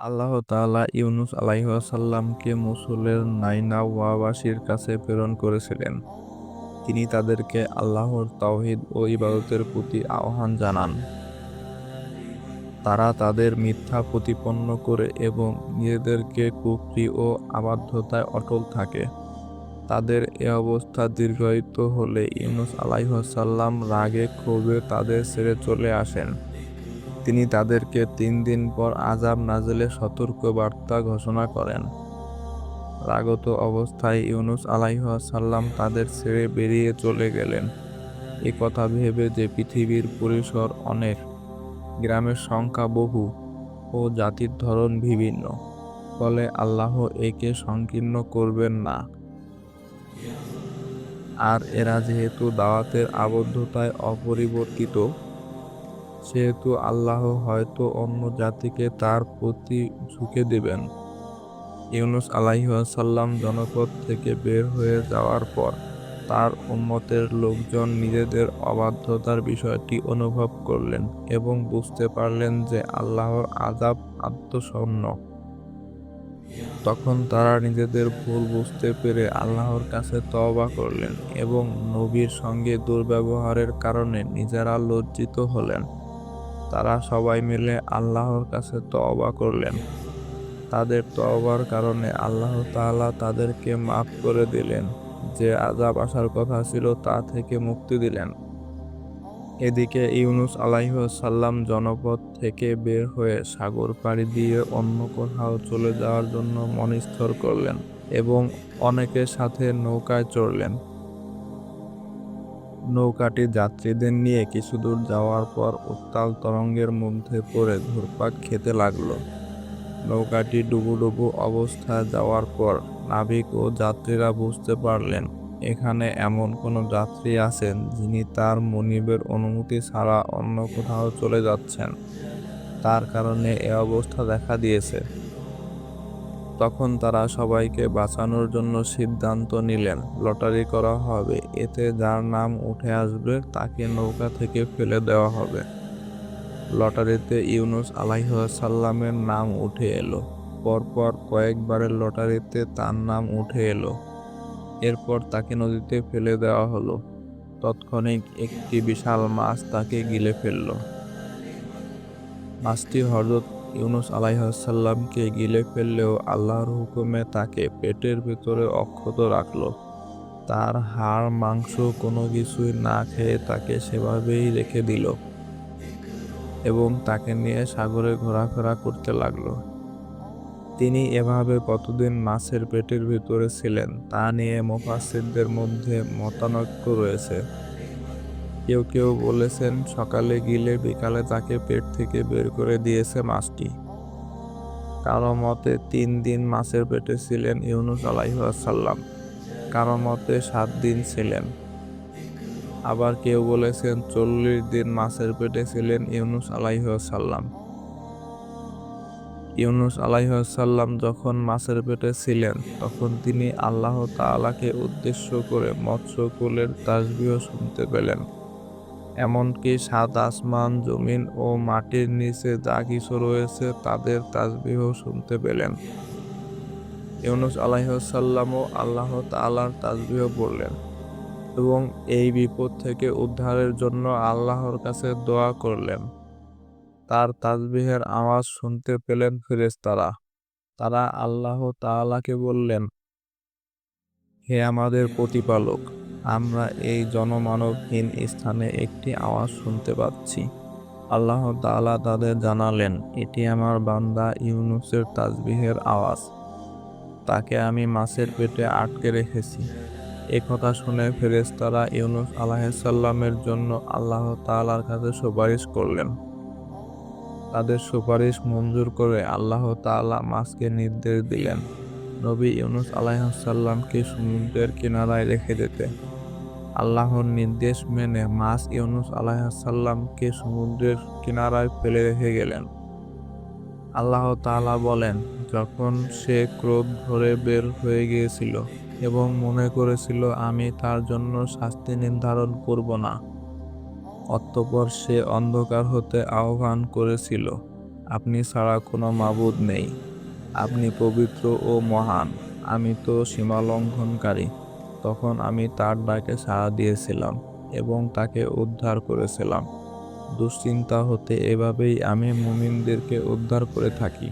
আল্লাহ তাআলা ইউনুস আলাইহিসসালামকে মুসুলের নাইনাওয়াবাসীর কাছে প্রেরণ করেছিলেন। তিনি তাদেরকে আল্লাহর তাওহিদ ও ইবাদতের প্রতি আহ্বান জানান। তারা তাদের মিথ্যা প্রতিপন্ন করে এবং নিজেদেরকে কুফরি ও আবাধ্যতায় অটল থাকে। তাদের এ অবস্থা দীর্ঘায়িত হলে ইউনুস আলাইহিসসালাম রাগে ক্ষোভে তাদের ছেড়ে চলে আসেন। তিনি তাদেরকে তিন দিন পর আযাব সতর্ক বার্তা ঘোষণা করেন। রাগত অবস্থায় ইউনুস আলাইহিসসালাম তাদের ছেড়ে বেরিয়ে চলে গেলেন, এ কথা ভেবে যে পৃথিবীর পরিসর অনেক, গ্রামের সংখ্যা বহু ও জাতির ধরন বিভিন্ন, ফলে আল্লাহ একে সংকীর্ণ করবেন না। আর এরা যেহেতু দাওয়াতের আবদ্ধতায় অপরিবর্তিত, সেহেতু আল্লাহ হয়তো অন্য জাতিকে তার প্রতি ঝুঁকে দেবেন। ইউনুস আলাইহিসসালাম জনপদ থেকে বের হয়ে যাওয়ার পর তার উম্মতের লোকজন নিজেদের অবাধ্যতার বিষয়টি অনুভব করলেন এবং বুঝতে পারলেন যে আল্লাহর আযাব আত্মসন্ন। তখন তারা নিজেদের ভুল বুঝতে পেরে আল্লাহর কাছে তওবা করলেন এবং নবীর সঙ্গে দুর্ব্যবহারের কারণে নিজেরা লজ্জিত হলেন। তারা সবাই মিলে আল্লাহর কাছে তওবা করলেন। তাদের তওবার কারণে আল্লাহ তাআলা তাদেরকে মাফ করে দিলেন, যে আজাব আসার কথা ছিল তা থেকে মুক্তি দিলেন। এদিকে ইউনুস আলাইহিসসালাম জনপদ থেকে বের হয়ে সাগর পাড়ি দিয়ে অন্য কোথাও চলে যাওয়ার জন্য মন স্থির করলেন এবং অনেকের সাথে নৌকায় চড়লেন। নৌকাটি যাত্রীদের নিয়ে কিছু দূর যাওয়ার পর উত্তাল তরঙ্গের মধ্যে পড়ে ঘুরপাক খেতে লাগল। নৌকাটি ডুবুডুবু অবস্থায় যাওয়ার পর নাবিক ও যাত্রীরা বুঝতে পারলেন, এখানে এমন কোনো যাত্রী আছেন যিনি তার মনিবের অনুমতি ছাড়া অন্য কোথাও চলে যাচ্ছেন, তার কারণে এ অবস্থা দেখা দিয়েছে। তখন তারা সবাইকে বাঁচানোর জন্য সিদ্ধান্ত নিলেন, লটারি করা হবে, এতে যার নাম উঠে আসবে তাকে নৌকা থেকে ফেলে দেওয়া হবে। লটারিতে ইউনুস আলাইহিসসালামের নাম উঠে এলো পরপর কয়েকবারের লটারিতে তার নাম উঠে এলো এরপর তাকে নদীতে ফেলে দেওয়া হল। তৎক্ষণিক একটি বিশাল মাছ তাকে গিলে ফেলল। মাছটি হযরত ইউনুস আলাইহিসসালামকে গিলে ফেললেও আল্লাহর হুকুমে তাকে পেটের ভেতরে অক্ষত রাখল। তার হাড়, মাংস কোনো কিছুই না খেয়ে তাকে সেভাবেই রেখে দিল এবং তাকে নিয়ে সাগরে ঘোরাফেরা করতে লাগল। তিনি এভাবে কতদিন মাছের পেটের ভিতরে ছিলেন তা নিয়ে মুফাসসিরদের মধ্যে মতানৈক্য রয়েছে। কেউ কেউ বলেছেন সকালে গিলে বিকালে তাকে পেট থেকে বের করে দিয়েছে মাছটি। কারও মতে তিন দিন মাছের পেটে ছিলেন ইউনুস আলাইহিসসালাম, কারও মতে সাত দিন ছিলেন। আবার কেউ বলেছেন চল্লিশ দিন মাছের পেটে ছিলেন ইউনুস আলাইহিসসালাম। ইউনুস আলাইহিসসালাম যখন মাছের পেটে ছিলেন তখন তিনি আল্লাহ তাআলাকে উদ্দেশ্য করে মৎস্যকুলের তাসবিহ শুনতে পেলেন। এমনকি সাত আসমান, জমিন ও মাটির নিচে যা কিছু রয়েছে তাদের তাজবিহ শুনতে পেলেন। ইউনুস আলাইহিসসালামও আল্লাহ তাআলার তাজবিহ বললেন এবং এই বিপদ থেকে উদ্ধারের জন্য আল্লাহর কাছে দোয়া করলেন। তার তাজবিহের আওয়াজ শুনতে পেলেন ফেরেশতারা। তারা আল্লাহ তাআলাকে বললেন, হে আমাদের প্রতিপালক! আমরা এই জনমানবহীন স্থানে একটি আওয়াজ শুনতে পাচ্ছি। আল্লাহ তাআলা তাদের জানালেন, এটি আমার বান্দা ইউনুসের তাজবিহের আওয়াজ। তাকে আমি মাছের পেটে আটকে রেখেছি। কথা শুনে ফেরেস্তারা ইউনুস আলাইহিসসালামের জন্য আল্লাহ তাআলার কাছে সুপারিশ করলেন। তাদের সুপারিশ মঞ্জুর করে আল্লাহ তাআলা মাছকে নির্দেশ দিলেন, নবী ইউনুস আলাইহিসসালামকে সমুদ্রের কিনারায় রেখে যেতে। আল্লাহর নির্দেশ মেনে মাস ইউনুস আলাইহিসসালামকে সমুদ্রের কিনারায় ফেলে রেখে গেলেন। আল্লাহ তাআলা বলেন, যখন সে ক্রোধ ধরে বের হয়ে গিয়েছিল এবং মনে করেছিল আমি তার জন্য শাস্তি নির্ধারণ করব না, অতঃপর সে অন্ধকার হতে আহ্বান করেছিল, আপনি ছাড়া কোনো মাবুদ নেই। আপনি পবিত্র ও মহান। আমি তো সীমালঙ্ঘনকারী তখন আমি তার ডাকে সাড়া দিয়েছিলাম এবং তাকে উদ্ধার করেছিলাম। দুশ্চিন্তা হতে এভাবেই আমি মুমিনদেরকে উদ্ধার করে থাকি।